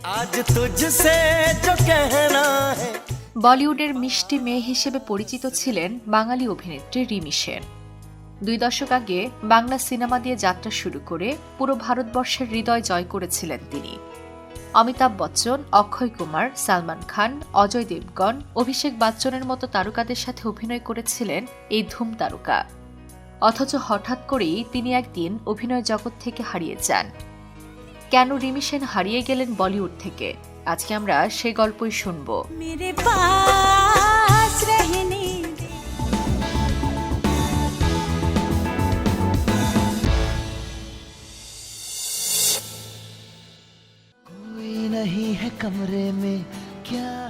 আজ তুঝসে জো কেহনা বলিউডের মিষ্টি মেয়ে হিসেবে পরিচিত ছিলেন বাঙালি অভিনেত্রী রিমি সেন। দুই দশক আগে বাংলা সিনেমা দিয়ে যাত্রা শুরু করে পুরো ভারতবর্ষের হৃদয় জয় করেছিলেন তিনি। অমিতাভ বচ্চন, অক্ষয় কুমার, সালমান খান, অজয় দেবগন, অভিষেক বচ্চনের মতো তারকাদের সাথে অভিনয় করেছিলেন এই ধুম তারকা। অথচ হঠাৎ করেই তিনি একদিন অভিনয় জগৎ থেকে হারিয়ে যান। কেন রিমি হারিয়ে গেলেন বলিউড থেকে? আজকে আমরা সে গল্পই শুনব।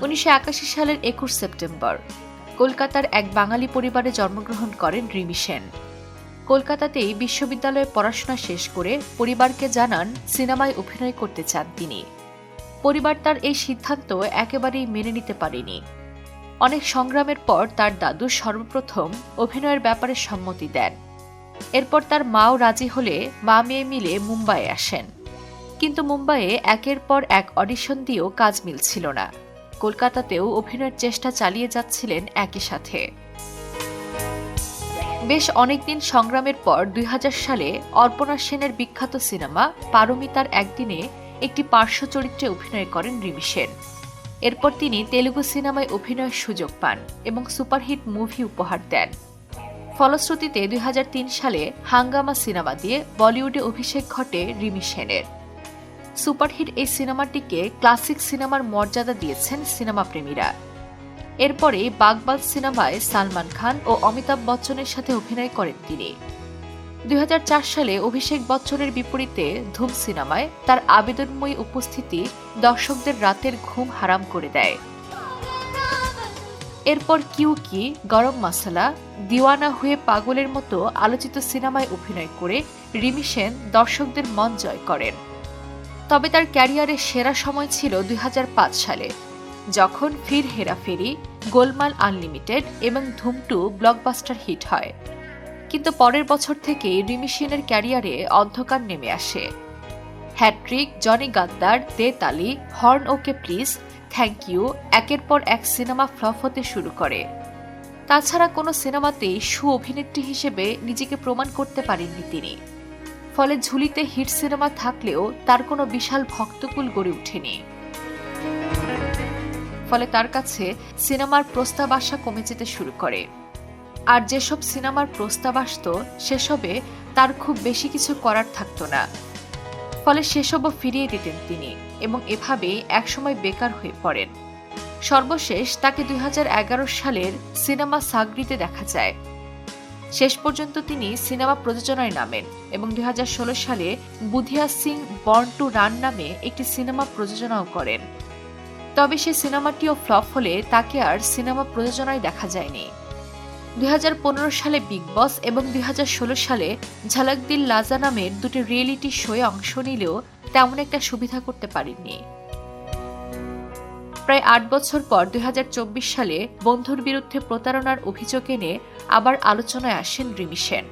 উনিশশো একাশি সালের একুশ সেপ্টেম্বর। কলকাতার এক বাঙালি পরিবারে জন্মগ্রহণ করেন রিমি সেন। কলকাতাতেই বিশ্ববিদ্যালয়ে পড়াশোনা শেষ করে পরিবারকে জানান, সিনেমায় অভিনয় করতে চান তিনি। পরিবার তার এই সিদ্ধান্ত একেবারেই মেনে নিতে পারেনি। অনেক সংগ্রামের পর তার দাদু সর্বপ্রথম অভিনয়ের ব্যাপারে সম্মতি দেন। এরপর তার মাও রাজি হলে মা মেয়ে মিলে মুম্বাইয়ে আসেন। কিন্তু মুম্বাইয়ে একের পর এক অডিশন দিয়েও কাজ মিলছিল না। কলকাতাতেও অভিনয়ের চেষ্টা চালিয়ে যাচ্ছিলেন একই সাথে। বেশ অনেকদিন সংগ্রামের পর দুই হাজার সালে অর্পণা সেনের বিখ্যাত সিনেমা পারমিতার একদিনে একটি পার্শ্ব চরিত্রে অভিনয় করেন রিমি সেন। এরপর তিনি তেলুগু সিনেমায় অভিনয়ের সুযোগ পান এবং সুপারহিট মুভি উপহার দেন। ফলশ্রুতিতে দুই হাজার তিন সালে হাঙ্গামা সিনেমা দিয়ে বলিউডে অভিষেক ঘটে রিমি সেনের। সুপারহিট এই সিনেমাটিকে ক্লাসিক সিনেমার মর্যাদা দিয়েছেন সিনেমা প্রেমীরা এরপরে বাগবাজ সিনেমায় সালমান খান ও অমিতাভ বচ্চনের সাথে অভিনয় করেন তিনি। দুই হাজার চার সালে অভিষেক বচ্চনের বিপরীতে ধুম সিনেমায় তার আবেদনময়ী উপস্থিতি দর্শকদের রাতের ঘুম হারাম করে দেয়। এরপর কিউ কি, গরম মশলা, দিওয়ানা হয়ে পাগলের মতো আলোচিত সিনেমায় অভিনয় করে রিমি সেন দর্শকদের মন জয় করেন। তবে তার ক্যারিয়ারের সেরা সময় ছিল দুই হাজার পাঁচ সালে, যখন ফির হেরাফেরি গোলমাল আনলিমিটেড এবং ধুম টু ব্লকবাস্টার হিট হয়। কিন্তু পরের বছর থেকে রিমি সেনের ক্যারিয়ারে অন্ধকার নেমে আসে। Hat trick Johnny Gaddar De Taali horn okay please, thank you, একের পর এক সিনেমা ফ্লপ হতে শুরু করে। তাছাড়া কোনো সিনেমাতেই সু অভিনেত্রী হিসেবে নিজেকে প্রমাণ করতে পারেননি তিনি। ফলে ঝুলিতে হিট সিনেমা থাকলেও তার কোনো বিশাল ভক্তকুল গড়ে ওঠেনি। ফলে তার কাছে সিনেমার প্রস্তাব আসা কমে যেতে শুরু করে। আর যেসব সিনেমার প্রস্তাব আসত, সেসবে তার খুব বেশি কিছু করার থাকতো না। ফলে সেসবও ফিরিয়ে দিতেন তিনি এবং এভাবেই একসময় বেকার হয়ে পড়েন। সর্বশেষ তাকে দুই হাজার এগারো সালের সিনেমা সাগরিতে দেখা যায়। শেষ পর্যন্ত তিনি সিনেমা প্রযোজনায় নামেন এবং দুই হাজার ষোলো সালে Budhia Singh born to run নামে একটি সিনেমা প্রযোজনাও করেন। তবে সে সিনেমাটিও ফ্লপ হলে তাকে আর সিনেমা প্রযোজনায় দেখা যায়নি। দুই হাজার পনেরো সালে বিগ বস এবং দুই হাজার ষোলো সালে ঝালাক দিল লাজা নামের দুটি রিয়েলিটি শোয়ে অংশ নিলেও তেমন একটা সুবিধা করতে পারেননি। প্রায় আট বছর পর দুই হাজার চব্বিশ সালে বন্ধুর বিরুদ্ধে প্রতারণার অভিযোগ এনে আবার আলোচনায় আসেন রিমি সেন।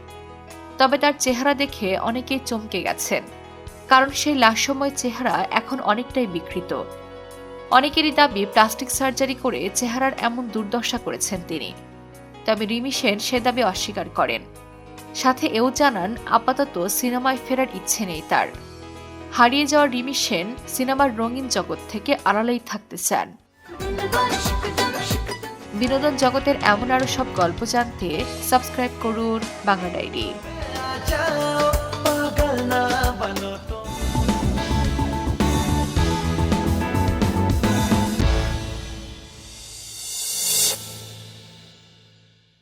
তবে তার চেহারা দেখে অনেকেই চমকে গেছেন, কারণ সেই লাশময় চেহারা এখন অনেকটাই বিকৃত। অনেকেরই দাবি প্লাস্টিক সার্জারি করে চেহারার এমন দুর্দশা করেছেন তিনি। তবে রিমি সেন সে দাবি অস্বীকার করেন। সাথে এও জানান, আপাতত সিনেমায় ফেরার ইচ্ছে নেই তার। হারিয়ে যাওয়া রিমি সেন সিনেমার রঙিন জগৎ থেকে আড়ালেই থাকতে চান। বিনোদন জগতের এমন আরও সব গল্প জানতে সাবস্ক্রাইব করুন বাংলা ডায়েরি।